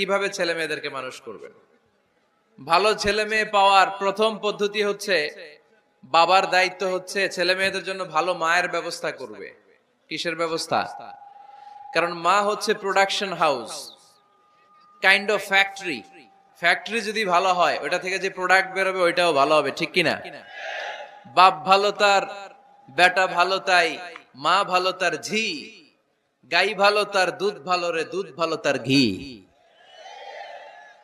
কীভাবে ছেলে মেয়েদেরকে মানুষ করবেন? ভালো ছেলে মেয়ে পাওয়ার প্রথম পদ্ধতি হচ্ছে বাবার দায়িত্ব হচ্ছে ছেলে মেয়েদের জন্য ভালো মায়ের ব্যবস্থা করবে। কিসের ব্যবস্থা? কারণ মা হচ্ছে production house kind of factory factory যদি ভালো হয়, ওটা থেকে যে প্রোডাক্ট বেরোবে, ওইটাও ভালো হবে, ঠিক কিনা? বাপ ভালো তার, বেটা ভালো তাই, মা ভালো তার ঝি, গাই ভালো তার, দুধ ভালো রে, দুধ ভালো তার ঘি।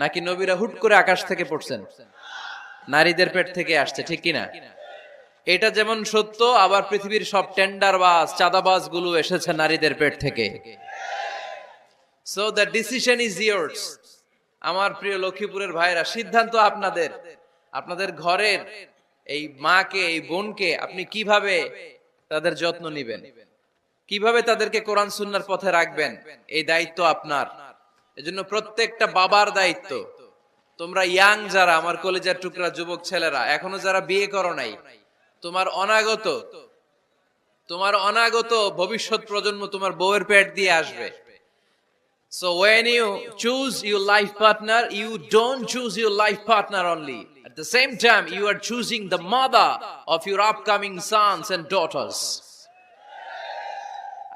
নাকি নবীরা হুট করে আকাশ থেকে পড়ছেন? নারীদের পেট থেকে আসছে, ঠিক কিনা? এটা যেমন সত্য, আবার পৃথিবীর সব টেন্ডার বাস চাঁদাবাজগুলো এসেছে নারীদের পেট থেকে। So the decision is yours আমার প্রিয় লক্ষ্মীপুরের ভাইরা, সিদ্ধান্ত আপনাদের। আপনাদের ঘরের এই মাকে, এই বোনকে আপনি কীভাবে তাদের যত্ন নিবেন? কীভাবে তাদেরকে কোরআন সুন্নার পথে রাখবেন? এই দায়িত্ব আপনার। এজন্য প্রত্যেকটা বাবার দায়িত্ব তোমরা ইয়াং যারা আমার কলেজের টুকরা যুবক ছেলেরা এখনও যারা বিয়ে করো নাই তোমার অনাগত তোমার অনাগত ভবিষ্যৎ প্রজন্ম তোমার বউয়ের পেট দিয়ে আসবে So when you choose your life partner, you don't choose your life partner only. At the same time, you are choosing the mother of your upcoming sons and daughters.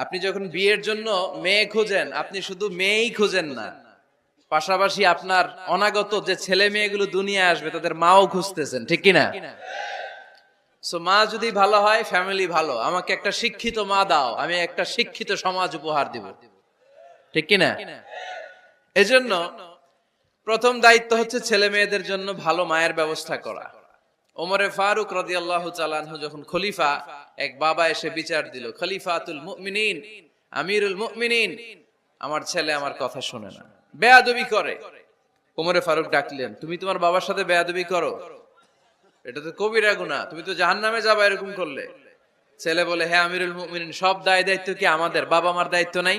আপনি যখন বিয়ের জন্য মেয়ে খোঁজেন, আপনি শুধু মেয়েই খোঁজেন না। পাশাপাশি আপনার অনাগত যে ছেলে মেয়েগুলো দুনিয়া আসবে, তাদের মাও খুঁজতেছেন, ঠিক কিনা? সো মা যদি ভালো হয় ফ্যামিলি ভালো। আমাকে একটা শিক্ষিত মা দাও, আমি একটা শিক্ষিত সমাজ উপহার দিব। ঠিক কিনা? এজন্য প্রথম দায়িত্ব হচ্ছে ছেলে মেয়েদের জন্য ভালো মায়ের ব্যবস্থা করা। ওমরে ফারুক রাদিয়াল্লাহু চালানহু যখন খলিফা, এক বাবা এসে বিচার দিল, খলিফাতুল মুমিনিন, আমিরুল মুমিনিন। আমার ছেলে আমার কথা শুনে না। বেয়াদবি করে। ওমরে ফারুক ডাকলেন, তুমি তোমার বাবার সাথে বেয়াদবি করো? এটা তো কবিরা গুনাহ, তুমি তো জাহান্নামে যাবা এরকম করলে। ছেলে বলে হ্যাঁ আমিরুল মুমিনিন, সব দায় দায়িত্ব কি আমাদের? বাবা মার দায়িত্ব নাই?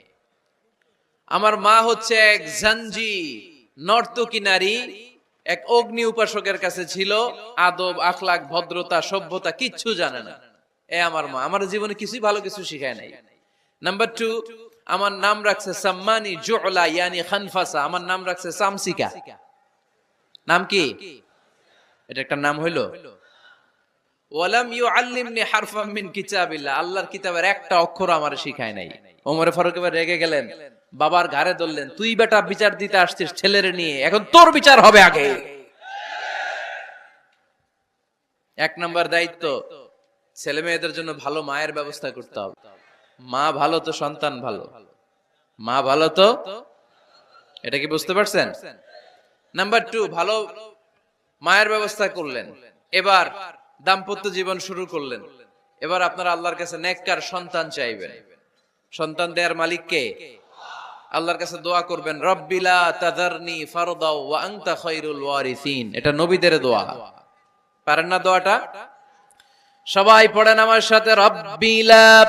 আমার মা হচ্ছে এক জাঞ্জি নর্তকী নারী, এক অগ্নি উপাসকের কাছে ছিল, আদব আখলাক ভদ্রতা, সভ্যতা, কিচ্ছু জানে না। এ আমার মা। আমার জীবনে কিছুই ভালো কিছু শিখায় নাই। নাম্বার টু আমার নাম রাখছে সাম্মানি জোলা ইয়ানি খানফাসা। আমার নাম রাখছে সামসিকা। নাম কি? এটা একটা নাম হইল। ওয়ালাম ইউআল্লিমনি হারফাম মিন কিতাবিল্লাহ। আল্লাহর কিতাবের একটা অক্ষর আমার শিখায় নাই। ওমরে ফারুক এবার রেগে গেলেন। বাবার ঘাড়ে ধরলেন, তুই বেটা বিচার দিতে আসছিস ছেলেরে নিয়ে, এখন তোর বিচার হবে আগে। এক নম্বর দায়িত্ব, ছেলে মেয়েদের জন্য ভালো মায়ের ব্যবস্থা করতে হবে। মা ভালো তো সন্তান ভালো। মা ভালো তো, এটা কি বুঝতে পারছেন? নাম্বার টু ভালো মায়ের ব্যবস্থা করলেন। এবার দাম্পত্য জীবন শুরু করলেন। এবার আপনারা আল্লাহর কাছে নেককার সন্তান চাইবেন। সন্তান দেয়ার মালিক কে? আল্লাহর কাছে দোয়া করবেন রব্বিলা তাদারনি ফারদাও ওয়া আনতা খায়রুল ওয়ারিসিন। এটা নবীদের দোয়া। পারেন না দোয়াটা? সবাই পড়েন আমার সাথে রব্বিলা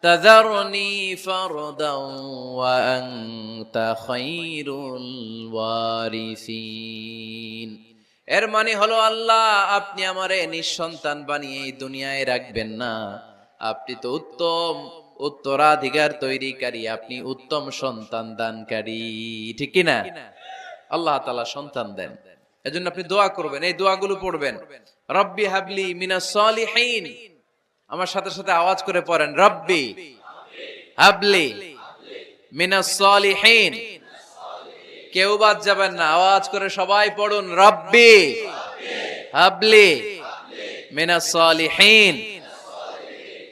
তাদারনি ফারদাও ওয়া আনতা খায়রুল ওয়ারিসিন। এর মানে হলো, আল্লাহ, আপনি আমারে নিঃসন্তান বানিয়ে এই দুনিয়ায় রাখবেন না। আপনি তো উত্তম উত্তরাধিকার তৈরিকারী, আপনি উত্তম সন্তান দানকারী। ঠিক কিনা? আল্লাহ তালা সন্তান দেন। এজন্য আপনি দোয়া করবেন, এই দোয়াগুলো পড়বেন। রব্বি হাবলি মিনা সলিহিন। আমার সাথে সাথে আওয়াজ করে পড়েন, রব্বি হাবলি মিনা সলিহিন। কেউ বাদ যাবেন না, আওয়াজ করে সবাই পড়ুন, রব্বি হাবলি মিনাস সালিহিন।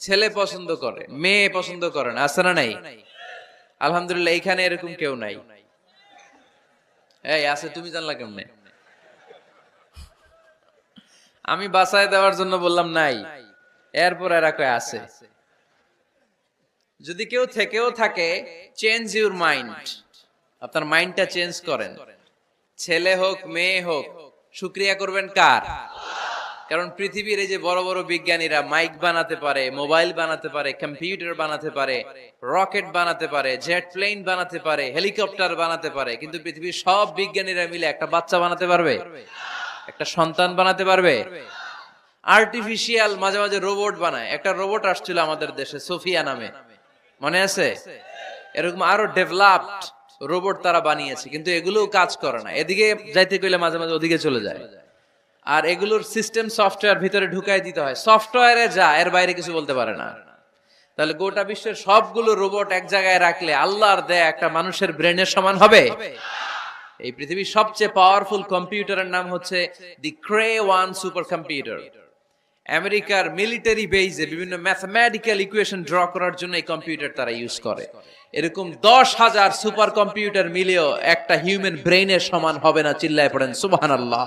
ছেলে পছন্দ করে, মেয়ে পছন্দ করে না, আছে না নাই? আলহামদুলিল্লাহ এইখানে এরকম কেউ নাই। এই, আছে, তুমি জানলা কেমনে? আমি বাসায় দেওয়ার জন্য বললাম নাই। এরপর এরা কয়, আছে। যদি কেউ থেকেও থাকে চেঞ্জ ইউর মাইন্ড আপনার মাইন্ডটা চেঞ্জ করেন। ছেলে হোক, মেয়ে হোক, শুক্রিয়া করবেন কার? কারণ পৃথিবীর এই যে বড় বড় বিজ্ঞানীরা মাইক বানাতে পারে, মোবাইল বানাতে পারে, কম্পিউটার বানাতে পারে, রকেট বানাতে পারে, জেট প্লেন বানাতে পারে, হেলিকপ্টার বানাতে পারে, কিন্তু পৃথিবীর সব বিজ্ঞানীরা মিলে একটা বাচ্চা বানাতে পারবে? একটা সন্তান বানাতে পারবে? আর্টিফিশিয়াল মাঝে মাঝে রোবট বানায়। একটা রোবট আসছিল আমাদের দেশে, সোফিয়া নামে। মনে আছে? এরকম আরও ডেভেলপড রোবট তারা বানিয়েছে, কিন্তু এগুলোও কাজ করে না। এদিকে যাইতে কইলে মাঝে মাঝে ওদিকে চলে যায়। আর এগুলোর সিস্টেম সফটওয়্যার ভিতরে ঢুকাই দিতে হয়। সফটওয়্যারে যা, এর বাইরে কিছু বলতে পারে না। তাহলে গোটা বিশ্বের সবগুলো রোবট এক জায়গায় রাখলে আল্লাহর দেয়া একটা মানুষের ব্রেনের সমান হবে? এই পৃথিবীর সবচেয়ে পাওয়ারফুল কম্পিউটারের নাম হচ্ছে the Cray one super computer আমেরিকার মিলিটারি বেইজে বিভিন্ন ম্যাথমেটিক্যাল ইকুয়েশন ড্র করার জন্য এই কম্পিউটার তারা ইউজ করে। এরকম দশ হাজার সুপার কম্পিউটার মিলেও একটা হিউম্যান ব্রেইনের সমান হবে না, চিল্লায় পড়েন সুবাহান আল্লাহ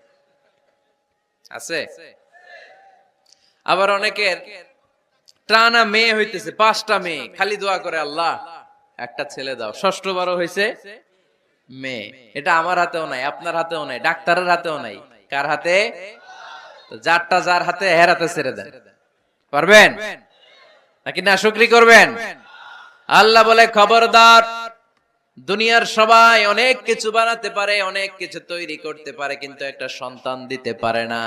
আছে? আবার অনেকের টানা মেয়ে হইতেছে, পাঁচটা মেয়ে, খালি দোয়া করে আল্লাহ, একটা ছেলে দাও। ষষ্ঠবারও হয়েছে মেয়ে। এটা আমার হাতেও নাই, আপনার হাতেও নাই, ডাক্তারের হাতেও নাই। কার হাতে? যারটা যার হাতে, হের হাতে ছেড়ে দেন। পারবেন? নাকি না, শুক্রি করবেন? আল্লাহ বলে, খবরদার দুনিয়ার সবাই অনেক কিছু বানাতে পারে, অনেক কিছু তৈরি করতে পারে, কিন্তু একটা সন্তান দিতে পারে না।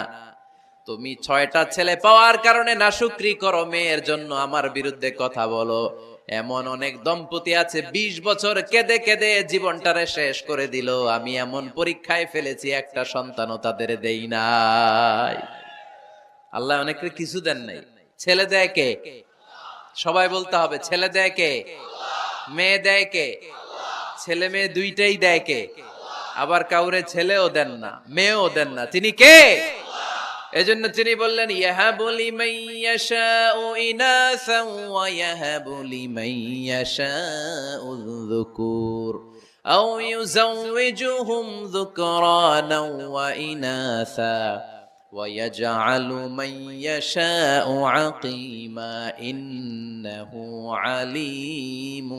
তুমি ছয়টা ছেলে পাওয়ার কারণে না শুক্রি করো, মেয়ের জন্য আমার বিরুদ্ধে কথা বলো। এমন অনেক দম্পতি আছে ২০ বছর কেঁদে কেঁদে জীবনটারে শেষ করে দিল। আমি এমন পরীক্ষায় ফেলেছি, একটা সন্তানও তাদের দেই নাই। আল্লাহ অনেকের কিছু দেন নাই। ছেলে দেয় কে? সবাই বলতে হবে, ছেলে দেয় কে? মেয়ে দেয় কে? ছেলে মেয়ে দুইটাই দেয় কে? আবার কাউরে ছেলেও দেন না, মেয়েও দেন না। তিনি কে? এজন্য তিনি বললেন, ইয়াহাবু লিমান ইয়াশাউ ইনাসান ওয়া ইয়াহাবু লিমান ইয়াশাউ যুকুর আও ইউযাওয়িজুহুম যুকরানাও ওয়া ইনাসা। ويجعل من يشاء عقيما إنه عليم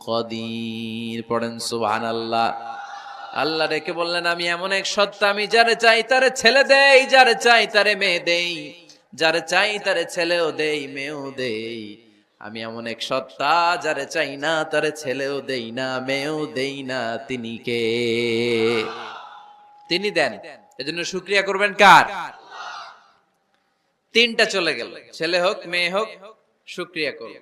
قدير পড়েন সুবহানাল্লাহ আল্লাহ রেখে বললেন আমি এমন এক সত্তা আমি যারে চাই তারে ছেলে দেই যারে চাই তারে মেয়ে দেই যারে চাই তারে ছেলেও দেই মেয়েও দেই আমি এমন এক সত্তা যারে চাই না তারে ছেলেও দেই না মেয়েও দেই না তিনি কে তিনি দেন এজন্য শুক্রিয়া করবেন কার তিনটা চলে গেল। ছেলে হোক মেয়ে হোক শুক্রিয়া করব।